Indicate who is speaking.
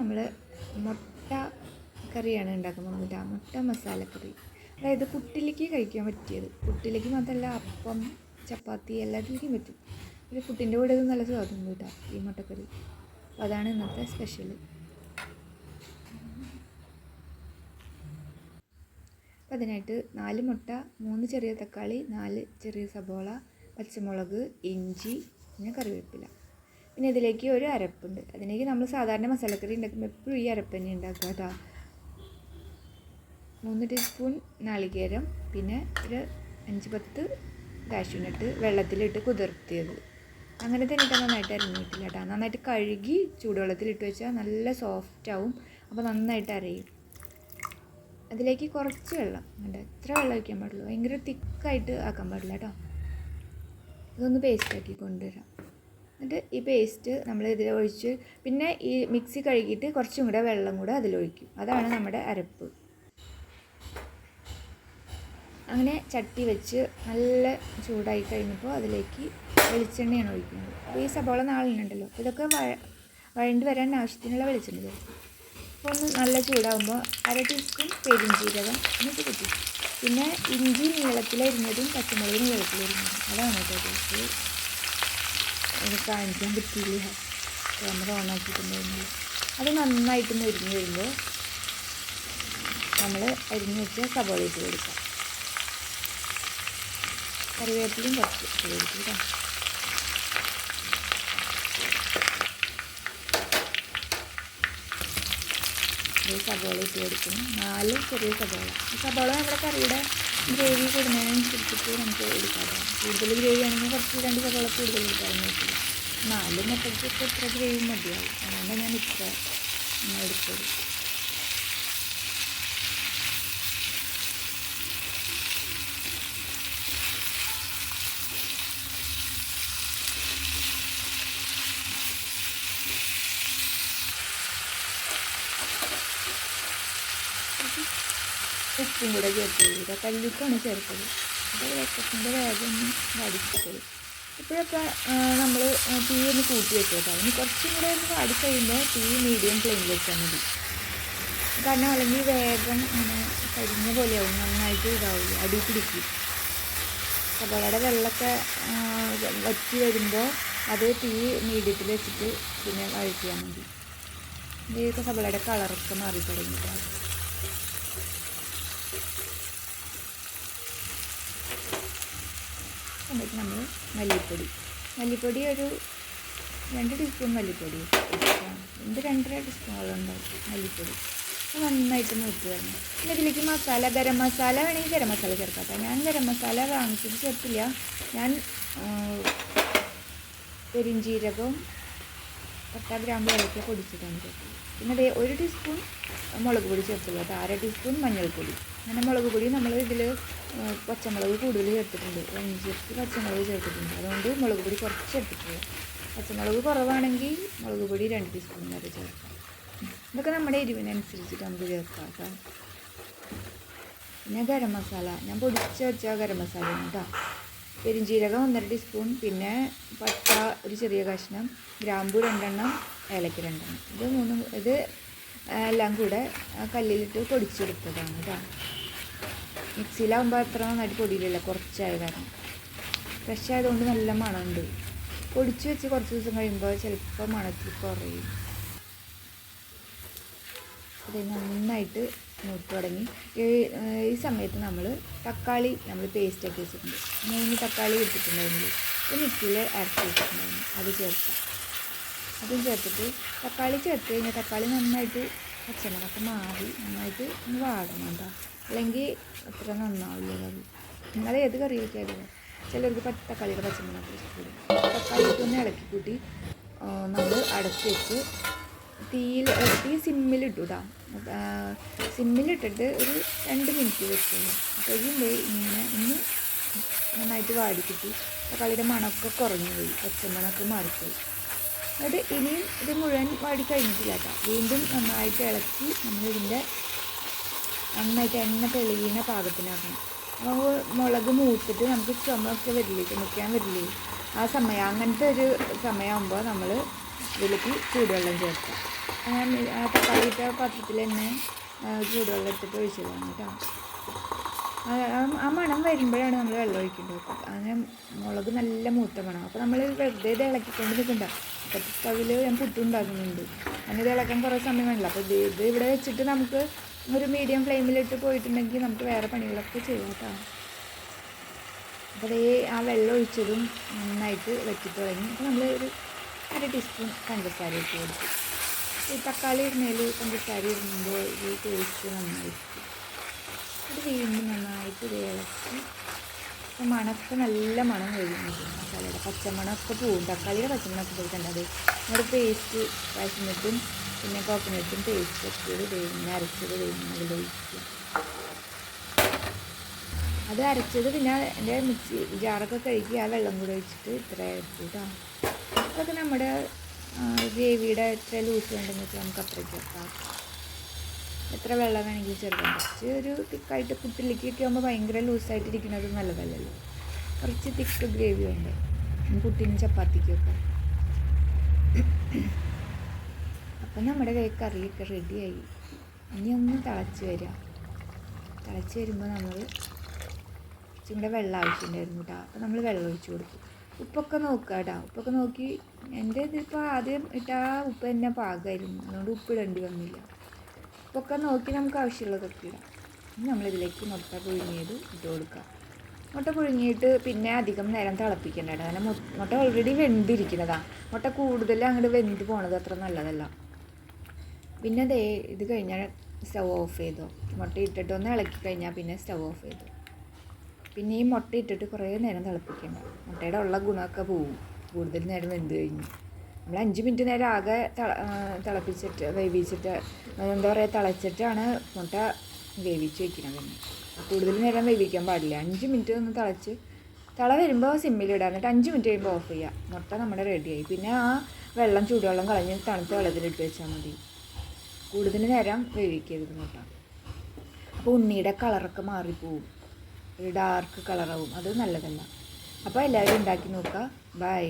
Speaker 1: നമ്മൾ മുട്ട കറിയാണ് ഉണ്ടാക്കുന്നത് മുട്ട മുട്ട മസാലക്കറി. അതായത് പുട്ടിലേക്ക് കഴിക്കാൻ പറ്റിയത്. പുട്ടിലേക്ക് മാത്രമല്ല അപ്പം ചപ്പാത്തി എല്ലാത്തിലേക്കും പറ്റും. ഒരു പുട്ടിന്റെ കൂടെ ഇത് നല്ല സ്വാദം കിട്ടാം ഈ മുട്ടക്കറി. അപ്പോൾ അതാണ് ഇന്നത്തെ സ്പെഷ്യൽ അപ്പം അതിനായിട്ട് നാല് മുട്ട മൂന്ന് ചെറിയ തക്കാളി നാല് ചെറിയ സബോള പച്ചമുളക് ഇഞ്ചി പിന്നെ കറിവേപ്പില. പിന്നെ ഇതിലേക്ക് ഒരു അരപ്പുണ്ട്. അതിലേക്ക് നമ്മൾ സാധാരണ മസാലക്കറി ഉണ്ടാക്കുമ്പോൾ എപ്പോഴും ഈ അരപ്പ് തന്നെ ഉണ്ടാക്കുക കേട്ടോ. മൂന്ന് ടീസ്പൂൺ നാളികേരം പിന്നെ ഒരു അഞ്ച് പത്ത് കാശുവിനിട്ട് വെള്ളത്തിലിട്ട് കുതിർത്തിയത്. അങ്ങനെ തന്നെ ഇട്ടാൽ നന്നായിട്ട് അരിഞ്ഞിട്ടില്ല കേട്ടോ. നന്നായിട്ട് കഴുകി ചൂടുവെള്ളത്തിലിട്ട് വെച്ചാൽ നല്ല സോഫ്റ്റ് ആവും. അപ്പോൾ നന്നായിട്ട് അരയും. അതിലേക്ക് കുറച്ച് വെള്ളം. വേണ്ട എത്ര വെള്ളം ഒഴിക്കാൻ പാടുള്ളൂ. ഭയങ്കര തിക്കായിട്ട് ആക്കാൻ പാടില്ല കേട്ടോ. ഇതൊന്ന് പേസ്റ്റാക്കി കൊണ്ടുവരാം. എന്നിട്ട് ഈ പേസ്റ്റ് നമ്മൾ ഇതിൽ ഒഴിച്ച് പിന്നെ ഈ മിക്സി കഴുകിയിട്ട് കുറച്ചും കൂടെ വെള്ളം കൂടെ അതിലൊഴിക്കും അതാണ് നമ്മുടെ അരപ്പ്. അങ്ങനെ ചട്ടി വെച്ച് നല്ല ചൂടായി കഴിഞ്ഞപ്പോൾ അതിലേക്ക് വെളിച്ചെണ്ണയാണ് ഒഴിക്കുന്നത്. അപ്പോൾ ഈ സബോള നാളിനുണ്ടല്ലോ ഇതൊക്കെ വഴ വഴണ്ട് വരാൻ ആവശ്യത്തിനുള്ള വെളിച്ചെണ്ണ അപ്പോൾ ഒന്ന് നല്ല ചൂടാകുമ്പോൾ അര ടീസ്പൂൺ പെരിഞ്ചീരകം എന്നിട്ട് കുത്തി. പിന്നെ ഇഞ്ചി നീളത്തിലരിഞ്ഞതും പച്ചമുളക് നീളത്തിലരിഞ്ഞതും. അതാണ് കേട്ടോ ടേസ്റ്റ് ഇത് കാണിക്കാൻ പറ്റിയില്ല. ക്യാമറ ഓൺ ആക്കിയിട്ടുണ്ടായിരുന്നു അത് നന്നായിട്ട് മുരിഞ്ഞ് വരുമ്പോൾ നമ്മൾ അരിഞ്ഞ് വെച്ച് സവാള ഇട്ട് കൊടുക്കാം. കറിവേപ്പിലയും കുറച്ച് ഇട്ട് കൊടുക്കും കേട്ടോ സവാള ഇട്ട് കൊടുക്കുന്നു. നാല് ചെറിയ സവാള. സവാള നമ്മുടെ കറിയുടെ ഗ്രേവി കൂടുന്നതിനനുസരിച്ചിട്ട് നമുക്ക് എടുക്കാം. കൂടുതൽ ഗ്രേവി ആണെങ്കിൽ കുറച്ച് രണ്ട് സവാള കൂടുതൽ എടുക്കാമെന്ന് വെച്ചില്ല നാല് മുട്ടയ്ക്കൊക്കെ എത്ര ഗ്രേവി മതിയാവും. അതുകൊണ്ടാണ് ഞാൻ ഇത്ര എടുത്തത്. ഉപ്പും കൂടെ ചേർത്ത് കൊടുക്കുക. കല്ലുപ്പാണ് ചേർത്തത്. അപ്പോൾ രക്തത്തിന്റെ വേഗം ഒന്ന് വടിച്ചത് ഇപ്പോഴൊക്കെ നമ്മൾ തീ ഒന്ന് കൂട്ടി വെച്ചു അതിന് കുറച്ചും കൂടെ ഒന്ന് വാടി കഴിയുമ്പോൾ തീ മീഡിയം ഫ്ലെയിമിൽ വെച്ചാൽ മതി. കാരണം അല്ലെങ്കിൽ വേഗം ഇങ്ങനെ കരിഞ്ഞ പോലെയാവും നന്നായിട്ട് ഇതാവില്ല അടി പിടിക്കും. സവാളയുടെ വെള്ളമൊക്കെ വറ്റി വരുമ്പോൾ അത് തീ മീഡിയത്തിൽ വെച്ചിട്ട് പിന്നെ വഴറ്റിയാൽ മതി. ഇതൊക്കെ സവാളയുടെ കളറൊക്കെ മാറി തുടങ്ങിയിട്ടാണ് എന്നിട്ട് നമ്മൾ മല്ലിപ്പൊടി. മല്ലിപ്പൊടി ഒരു രണ്ട് ടീസ്പൂൺ മല്ലിപ്പൊടി രണ്ട് രണ്ടര ടീസ്പൂണോളം ഉണ്ടാവും മല്ലിപ്പൊടി. അത് നന്നായിട്ട് നോക്കി വരണം. പിന്നെ ഇതിലേക്ക് മസാല ഗരം മസാല വേണമെങ്കിൽ ഗരം മസാല ചേർക്കാം ഞാൻ ഗരം മസാല വാങ്ങിച്ചിട്ട് ചേർത്തില്ല. ഞാൻ പെരിഞ്ചീരകവും പട്ട ഗ്രാമ്പ് ഇളക്കി പൊടിച്ചിട്ടാണ് ചേർത്തത് പിന്നെ അതേ ഒരു ടീസ്പൂൺ മുളക് പൊടി ചേർത്തുള്ളൂ കേട്ടോ അര ടീസ്പൂൺ മഞ്ഞൾപ്പൊടി. അങ്ങനെ മുളക് പൊടി നമ്മൾ ഇതിൽ പച്ചമുളക് കൂടുതൽ ചേർത്തിട്ടുണ്ട്. അഞ്ച് പച്ചമുളക് ചേർത്തിട്ടുണ്ട്. അതുകൊണ്ട് മുളക് പൊടി കുറച്ച് ചേർത്തിട്ടുള്ളൂ. പച്ചമുളക് കുറവാണെങ്കിൽ മുളക് പൊടി രണ്ട് ടീസ്പൂൺ വരെ ചേർക്കാം. ഇതൊക്കെ നമ്മുടെ എരിവിനനുസരിച്ചിട്ട് നമുക്ക് ചേർക്കാം പിന്നെ ഗരം മസാല. ഞാൻ പൊടിച്ച് വെച്ച ഗരം മസാല കേട്ടോ പെരിഞ്ചീരകം ഒന്നര ടീസ്പൂൺ പിന്നെ പട്ട ഒരു ചെറിയ കഷ്ണം ഗ്രാമ്പു രണ്ടെണ്ണം ഏലക്ക രണ്ടെണ്ണം. ഇത് മൂന്നും ഇത് എല്ലാം കൂടെ കല്ലിലിട്ട് പൊടിച്ചെടുത്തതാണ് കേട്ടോ മിക്സിയിലാകുമ്പോൾ അത്ര നന്നായിട്ട് പൊടിയിലില്ല കുറച്ചായ കാരണം ഫ്രഷ് ആയതുകൊണ്ട് നല്ല മണമുണ്ട്. പൊടിച്ച് വെച്ച് കുറച്ച് ദിവസം കഴിയുമ്പോൾ ചിലപ്പോൾ മണത്തിൽ കുറയും. അത് നന്നായിട്ട് മൂത്ത് തുടങ്ങി. ഈ സമയത്ത് നമ്മൾ തക്കാളി നമ്മൾ പേസ്റ്റ് ആക്കി വെച്ചിട്ടുണ്ട്. മൂന്ന് തക്കാളി എടുത്തിട്ടുണ്ടായിരുന്നു മിക്സിയിൽ അരച്ച് വെച്ചിട്ടുണ്ടായിരുന്നു. അത് ചേർക്കാം. അതും ചേർത്തിട്ട് തക്കാളി ചേർത്ത് കഴിഞ്ഞാൽ തക്കാളി നന്നായിട്ട് പച്ചമുളകൊക്കെ മാറി നന്നായിട്ട് ഒന്ന് വാടണം കേട്ടോ. അല്ലെങ്കിൽ അത്ര നന്നാവില്ല കറി നിങ്ങളെ ഏത് കറി വയ്ക്കാറില്ല ചിലർക്ക് തക്കാളിയുടെ പച്ചമുളക് ഇഷ്ടപ്പെടും തക്കാളി ഒന്ന് ഇളക്കി കൂട്ടി നമ്മൾ അടച്ച് വെച്ച് തീയിൽ തീ സിമ്മിലിട്ടു കേട്ടോ. സിമ്മിലിട്ടിട്ട് ഒരു രണ്ട് മിനിറ്റ് വെച്ചിരുന്നു കഴിയുമ്പോൾ ഇങ്ങനെ ഒന്ന് നന്നായിട്ട് വാടി കിട്ടി തക്കാളിയുടെ മണമൊക്കെ കുറഞ്ഞു പോയി. പച്ചമണമൊക്കെ മാറിപ്പോയി. എന്നിട്ട് ഇനിയും ഇത് മുഴുവൻ വാടി കഴിഞ്ഞിട്ടില്ല കേട്ടോ. വീണ്ടും നന്നായിട്ട് ഇളക്കി നമ്മളിതിന്റെ നന്നായിട്ട് എണ്ണ തെളിയുന്ന പാകത്തിനാക്കണം. അപ്പോൾ മുളക് മൂത്തിട്ട് നമുക്ക് ചുമക്കെ വരില്ലേ? ചുമക്കാൻ വരില്ലേ? ആ സമയം അങ്ങനത്തെ ഒരു സമയമാകുമ്പോൾ നമ്മൾ ഇതിലേക്ക് ചൂടുവെള്ളം ചേർക്കാം ഞാൻ ആ തക്കാളിയിട്ട പാത്രത്തിൽ തന്നെ ചൂടുവെള്ളം എടുത്തിട്ട് ഒഴിച്ചതാണ് കേട്ടോ. ആ മണം വരുമ്പോഴാണ് നമ്മൾ വെള്ളം ഒഴിക്കേണ്ടത്. അങ്ങനെ മുളക് നല്ല മൂത്ത മണം. അപ്പോൾ നമ്മൾ വെറുതെ ഇത് ഇളക്കിക്കൊണ്ട് നിൽക്കണ്ട. ഇപ്പോഴത്തെ സ്റ്റവിൽ ഞാൻ പുട്ടുണ്ടാക്കുന്നുണ്ട്. അങ്ങനെ ഇത് ഇളക്കാൻ കുറേ സമയം വേണമല്ലോ അപ്പോൾ ഇത് ഇത് ഇവിടെ വെച്ചിട്ട് നമുക്ക് ഒരു മീഡിയം ഫ്ലെയിമിലിട്ട് പോയിട്ടുണ്ടെങ്കിൽ നമുക്ക് വേറെ പണികളൊക്കെ ചെയ്യാം കേട്ടോ. അപ്പോൾ ഈ ആ വെള്ളം ഒഴിച്ചതും നന്നായിട്ട് വെട്ടി തുടങ്ങി അപ്പോൾ നമ്മൾ ഒരു അര ടീസ്പൂൺ പഞ്ചസാര ഇട്ട് കൊടുത്തു. ഈ തക്കാളി ഇടുന്നതിൽ പഞ്ചസാര ഇടുമ്പോൾ ഈ ടേസ്റ്റ് നന്നായിരിക്കും അത് വീണ്ടും നന്നായിട്ട് ഇത് ഇളക്കി. മണമൊക്കെ നല്ല മണം വരുന്നുണ്ട് മസാലയുടെ പച്ചമണമൊക്കെ പോവും. തക്കാളിയുടെ പച്ചമണമൊക്കെ പോയിട്ടുണ്ട് അത് നമ്മുടെ പേസ്റ്റ് കാശ്മീറ്റും പിന്നെ കോക്കനട്ടും പേസ്റ്റ് ഒക്കെ ഇത് അരച്ചത് അതിൽ അതിലൊഴിക്കുക അത് അരച്ചത് പിന്നെ എന്റെ മിക്സി ജാറൊക്കെ കഴുകി ആ വെള്ളം കൂടെ ഒഴിച്ചിട്ട് ഇത്ര അരച്ചിട്ടാണ് അതൊക്കെ നമ്മുടെ ഗ്രേവിയുടെ എത്ര ലൂസ് വേണ്ടെന്ന് വെച്ചാൽ നമുക്ക് അത്രയ്ക്ക് വെക്കാം. എത്ര വെള്ളം വേണമെങ്കിലും ചേർക്കാം. കുറച്ച് ഒരു തിക്കായിട്ട് കുട്ടിലേക്കൊക്കെ ആകുമ്പോൾ ഭയങ്കര ലൂസായിട്ടിരിക്കുന്നത് നല്ലതല്ലല്ലോ. കുറച്ച് തിക്ക് ഗ്രേവി ഉണ്ട്. കുട്ടീനും ചപ്പാത്തിക്കൊക്കെ അപ്പം നമ്മുടെ കൈ കറിയൊക്കെ റെഡിയായി. ഇനി ഒന്ന് തിളച്ച് വരിക. തിളച്ച് വരുമ്പോൾ നമ്മൾ കൂടെ വെള്ളം ആവശ്യമുണ്ടായിരുന്നു കേട്ടോ അപ്പം നമ്മൾ വെള്ളം ഒഴിച്ച് കൊടുത്തു. ഉപ്പൊക്കെ നോക്കുക കേട്ടോ ഉപ്പൊക്കെ നോക്കി എന്റെ ഇതിപ്പോൾ ആദ്യം ഇട്ടാ ഉപ്പ് തന്നെ പാകമായിരുന്നു അതുകൊണ്ട് ഉപ്പ് ഇടേണ്ടി വന്നില്ല. ഉപ്പൊക്കെ നോക്കി നമുക്ക് ആവശ്യമുള്ളതൊക്കെ ഇടാം. നമ്മളിതിലേക്ക് മുട്ട പുഴുങ്ങിയത് ഇട്ട് കൊടുക്കുക മുട്ട പുഴുങ്ങിയിട്ട് പിന്നെ അധികം നേരം തിളപ്പിക്കേണ്ട കാരണം മുട്ട ഓൾറെഡി വെന്തിരിക്കുന്നതാണ് മുട്ട കൂടുതൽ അങ്ങോട്ട് വെന്ത് പോണത് അത്ര നല്ലതല്ല. പിന്നെ ദേ ഇത് കഴിഞ്ഞാൽ സ്റ്റവ് ഓഫ് ചെയ്തോ. മുട്ട ഇട്ടിട്ട് ഒന്ന് ഇളക്കി കഴിഞ്ഞാൽ പിന്നെ സ്റ്റവ് ഓഫ് ചെയ്തു. പിന്നെ ഈ മുട്ട ഇട്ടിട്ട് കുറേ നേരം തിളപ്പിക്കേണ്ട മുട്ടയുടെ ഉള്ള ഗുണമൊക്കെ പോവും. കൂടുതൽ നേരം വെന്ത് കഴിഞ്ഞ്. നമ്മൾ അഞ്ച് മിനിറ്റ് നേരം ആകെ തിളപ്പിച്ചിട്ട് വേവിച്ചിട്ട് എന്താ പറയുക തിളച്ചിട്ടാണ് മുട്ട വേവിച്ച് വയ്ക്കണം പിന്നെ കൂടുതൽ നേരം വേവിക്കാൻ പാടില്ല. അഞ്ച് മിനിറ്റ് ഒന്ന് തിളച്ച് തിള വരുമ്പോൾ സിമ്മിലിടുക എന്നിട്ട് അഞ്ച് മിനിറ്റ് കഴിയുമ്പോൾ ഓഫ് ചെയ്യുക മുട്ട നമ്മുടെ റെഡിയായി. പിന്നെ ആ വെള്ളം ചൂടുവെള്ളം കളഞ്ഞ് തണുത്ത വെള്ളത്തിലിട്ട് വെച്ചാൽ മതി. കൂടുതൽ നേരം വേവിക്കരുത് മുട്ട. അപ്പോൾ ഉണ്ണിയുടെ കളറൊക്കെ മാറിപ്പോവും. ഒരു ഡാർക്ക് കളറാവും അത് നല്ലതല്ല. അപ്പോൾ എല്ലാവരും ഉണ്ടാക്കി നോക്കുക. ബൈ